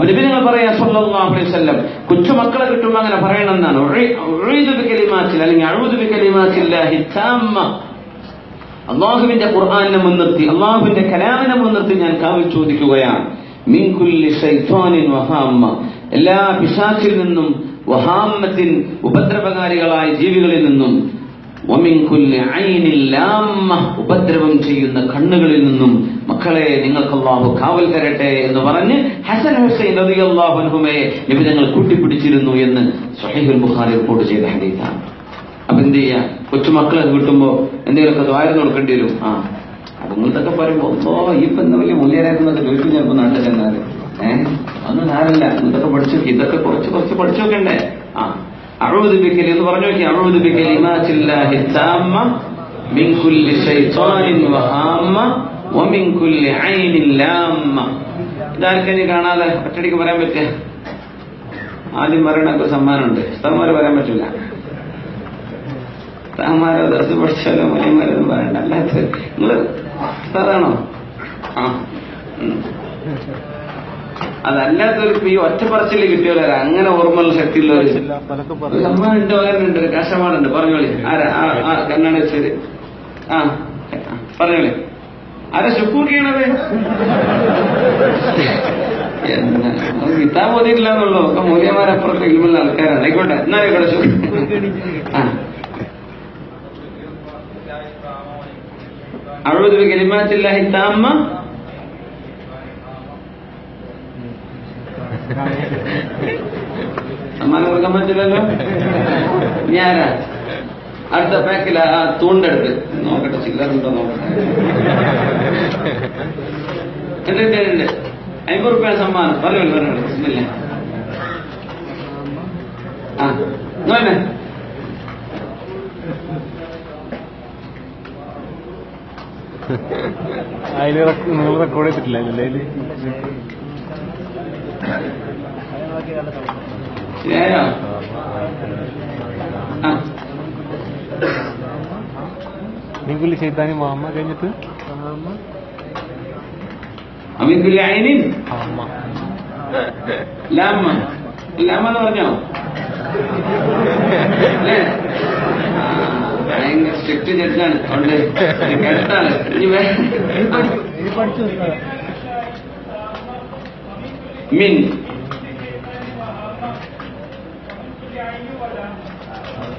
അപ്പൊ നബി നിങ്ങൾ പറയാ സല്ലല്ലാഹു അലൈഹി വസല്ലം കൊച്ചുമക്കളെ കിട്ടുമ്പോൾ അങ്ങനെ പറയണമെന്നാണ് അല്ലെങ്കിൽ അഴുതു ബികലിമാത്തില്ലാഹി താമ്മ. അള്ളാഹുവിന്റെ ഖുർആാനിനെ മുൻനിർത്തി അള്ളാഹുവിന്റെ കലാമിനെ മുൻനിർത്തി ഞാൻ കാവൽ ചോദിക്കുകയാണ്. മിൻകുല്ലി ശൈത്വാനിൻ വഹാമ്മ. എല്ലാ പിശാച്ചിൽ നിന്നും വഹാമ്മത്തിൻ ഉപദ്രവകാരികളായ ജീവികളിൽ നിന്നും ഉപദ്രവം ചെയ്യുന്ന കണ്ണുകളിൽ നിന്നും മക്കളെ നിങ്ങൾക്ക് അള്ളാഹു കാവൽ തരട്ടെ എന്ന് പറഞ്ഞ് ഹസൻ ഹുസൈൻ റളിയല്ലാഹു അള്ളാഹുഹുമയെ നിബിധങ്ങൾ കൂട്ടിപ്പിടിച്ചിരുന്നു എന്ന് സ്വഹീഹുൽ ബുഖാരി റിപ്പോർട്ട് ചെയ്ത ഹരീതാണ് അപ്പൊ എന്ത് ചെയ്യാ? കൊച്ചുമക്കളെ കിട്ടുമ്പോ എന്തെങ്കിലുമൊക്കെ ദ്വാരം കൊടുക്കേണ്ടി വരും. ആ അപ്പൊ നിങ്ങൾക്കൊക്കെ പറയുമ്പോ ഓ ഇപ്പൊ എന്താ വലിയ മൂല്യരാക്കുന്നൊക്കെ ചോദിക്കും ചിലപ്പോ നാട്ടിൽ ചെന്നാൽ ഏഹ് അതൊന്നും ആരല്ല ഇതൊക്കെ പഠിച്ചു ഇതൊക്കെ കുറച്ച് കുറച്ച് പഠിച്ചു നോക്കണ്ടേ ആ അഴുപത് ബിക്കൽ എന്ന് പറഞ്ഞു നോക്കി അഴുപത് ബിക്കൽ ഇമാച്ചില്ലാഹി താമ്മ മിൻ കുല്ലി ശൈത്വാനിൻ വഹാമ്മ വമിൻ കുല്ലി ഐനിൻ ലാമ്മ. ഇതാർക്കും കാണാതെ ഒറ്റടിക്ക് പറയാൻ പറ്റിയ ആദ്യം പറയണൊക്കെ സമ്മാനമുണ്ട്. ഇഷ്ടംമാര് പറയാൻ പറ്റില്ല. താമാരോ ദർശ പഠിച്ചാലോ മലയന്മാരൊന്നും പറയണ്ട. അല്ലാത്ത നിങ്ങൾ സാറാണോ ആ. അതല്ലാത്ത അതല്ലാത്തൊരു ഈ ഒറ്റപ്പറച്ചിൽ കിട്ടിയല്ലോ അങ്ങനെ ഓർമ്മയുള്ള ശക്തിയുള്ളവര് അമ്മുണ്ട് വയറുണ്ട് കഷ്ടപ്പാടുണ്ട്. പറഞ്ഞോളി. ആരാ? കണ്ണട വെച്ചത് ആ പറഞ്ഞോളി. ആരാ ശുക്കൂക്കിയാണത് കിതാബ് ഓതിയിട്ടില്ല എന്നുള്ളൂ ഒക്കെ മൂല്യമാരപ്പുറത്ത് ഇരുമുള്ള ആൾക്കാരാണ്. ആയിക്കോട്ടെ എന്നാ ആയിക്കോട്ടെ ആ. ഒരു കെലിമാറ്റില്ല ഹിത്താമ്മ സമ്മാനം കൊടുക്കാൻ പറ്റില്ലല്ലോ ഞാനാ. അടുത്ത പാക്കിൽ ആ തൂണ്ടെടുത്ത് നോക്കട്ടെ ചില്ലറുണ്ടോ നോക്കട്ടെ. ഉണ്ട് ഉണ്ട് അമ്പത് റുപ്യ സമ്മാനം. പറഞ്ഞു പറഞ്ഞു ആ നോന്നെ അതിൽ നിങ്ങൾ റെക്കോർഡ് ചെയ്തിട്ടില്ല അതിൽ ശരിയായോ ആ നിങ്ങൾ ചെയ്താനി മാമ കഴിഞ്ഞിട്ട് അമീൻ കുല്ലി ഐനിൻ അമ്മ ലാമ ലാമ എന്ന് പറഞ്ഞോ അല്ലേ ആ, ഭയങ്കര സ്ട്രിക്റ്റ് ജഡ്ജാണ് അതുകൊണ്ട് മിൻ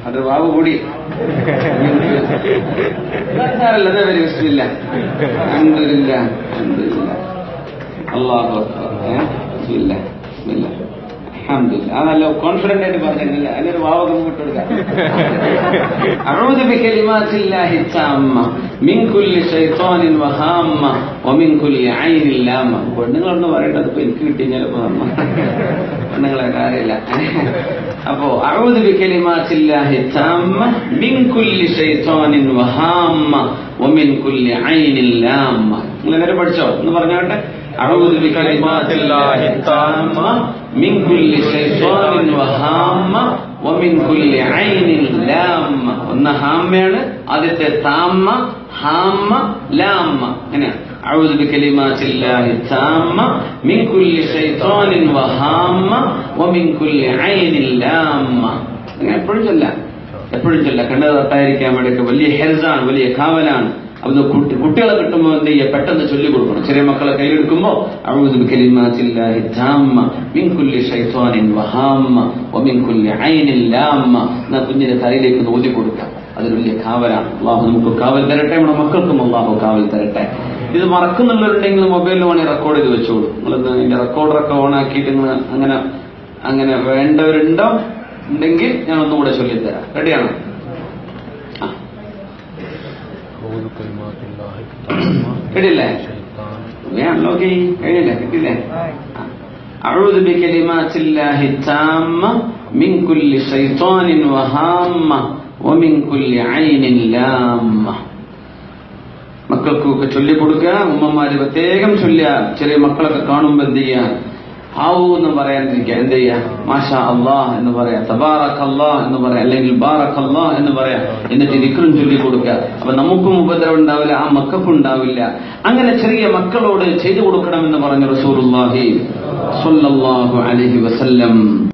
അത് വാവ് കൂടി. സാരല്ല അതേ വരി അൽഹംദുലില്ലാ അല്ലാഹു അക്ബർ. ഏ? ബിസ്മില്ലാ അതല്ലോ കോൺഫിഡന്റ് ആയിട്ട് പറഞ്ഞില്ല അതിനൊരു വാവകം വിട്ടെടുക്കാം പെണ്ണുങ്ങളൊന്ന് പറയട്ടെ അതിപ്പോ എനിക്ക് കിട്ടി ചിലപ്പോ അമ്മ പെണ്ണുങ്ങളെ കാര്യമില്ല അപ്പോ അറുപത് നിങ്ങൾ എല്ലാവരും പഠിച്ചോ? എന്ന് പറഞ്ഞോട്ടെ അറുപത് من كل شيطان وهامة ومن كل عين لامة ഒന്ന് ഹാമ്മയാണ് ആദ്യത്തെ താമ്മ ഹാമ്മ ലാമ്മ അങ്ങനെയാണ് أعوذ بكلمات الله التامة من كل شيطان وهامة ومن كل عين لامة അങ്ങനെ എപ്പോഴും ചൊല്ലാം എപ്പോഴും ചൊല്ലാം കണ്ടത് തട്ടായിരിക്കാൻ വേണ്ടിയൊക്കെ വലിയ ഹെൽസാണ് വലിയ കാവലാണ് കുട്ടി കുട്ടികളെ കിട്ടുമ്പോൾ എന്ത് ചെയ്യുക? പെട്ടെന്ന് ചൊല്ലി കൊടുക്കണം. ചെറിയ മക്കളെ എന്നാ കുഞ്ഞിന്റെ തലയിലേക്ക് നോക്കി ഊതി കൊടുക്കാം അതൊരു വലിയ കാവലാണ്. അള്ളാഹു നമുക്ക് കാവൽ തരട്ടെ. നമ്മുടെ മക്കൾക്കും അള്ളാഹു കാവൽ തരട്ടെ. ഇത് മറക്കുന്നുള്ളവരുണ്ടെങ്കിൽ മൊബൈലിൽ വേണേൽ റെക്കോർഡ് ചെയ്ത് വെച്ചോളൂ. നിങ്ങൾ ഇതിന്റെ റെക്കോർഡറൊക്കെ ഓൺ ആക്കിയിട്ട് നിങ്ങൾ അങ്ങനെ അങ്ങനെ വേണ്ടവരുണ്ടോ? ഉണ്ടെങ്കിൽ ഞാൻ ഒന്നുകൂടെ ചൊല്ലിത്തരാം. റെഡിയാണോ കേട്ടില്ലേ شيطان ഞാൻ നോക്കി കഴിഞ്ഞില്ലേ കിട്ടില്ലേ أعوذ بكلمات الله التامة من كل شيطان وهامة ومن كل عين لامة മക്കൾക്കൊക്കെ ചൊല്ലിക്കൊടുക്കുക ഉമ്മമാര് പ്രത്യേകം ചൊല്ലുക ചെറിയ മക്കളൊക്കെ കാണുമ്പോൾ എന്ത് ചെയ്യുക ആവൂ എന്ന് പറയാതിരിക്കുക എന്ത് ചെയ്യ? മാഷാ അള്ളാഹ് എന്ന് പറയാ തബാറക് അള്ളാഹ് എന്ന് പറയാം അല്ലെങ്കിൽ ബാറക് അള്ളാഹ് എന്ന് പറയാം. എന്നിട്ട് ഇരിക്കലും ചൊല്ലി കൊടുക്കുക. അപ്പൊ നമുക്കും ഉപദ്രവം ഉണ്ടാവില്ല ആ മക്കൾക്കും ഉണ്ടാവില്ല. അങ്ങനെ ചെറിയ മക്കളോട് ചെയ്തു കൊടുക്കണമെന്ന് പറഞ്ഞു റസൂലുള്ളാഹി സ്വല്ലല്ലാഹു അലൈഹി വസല്ലം.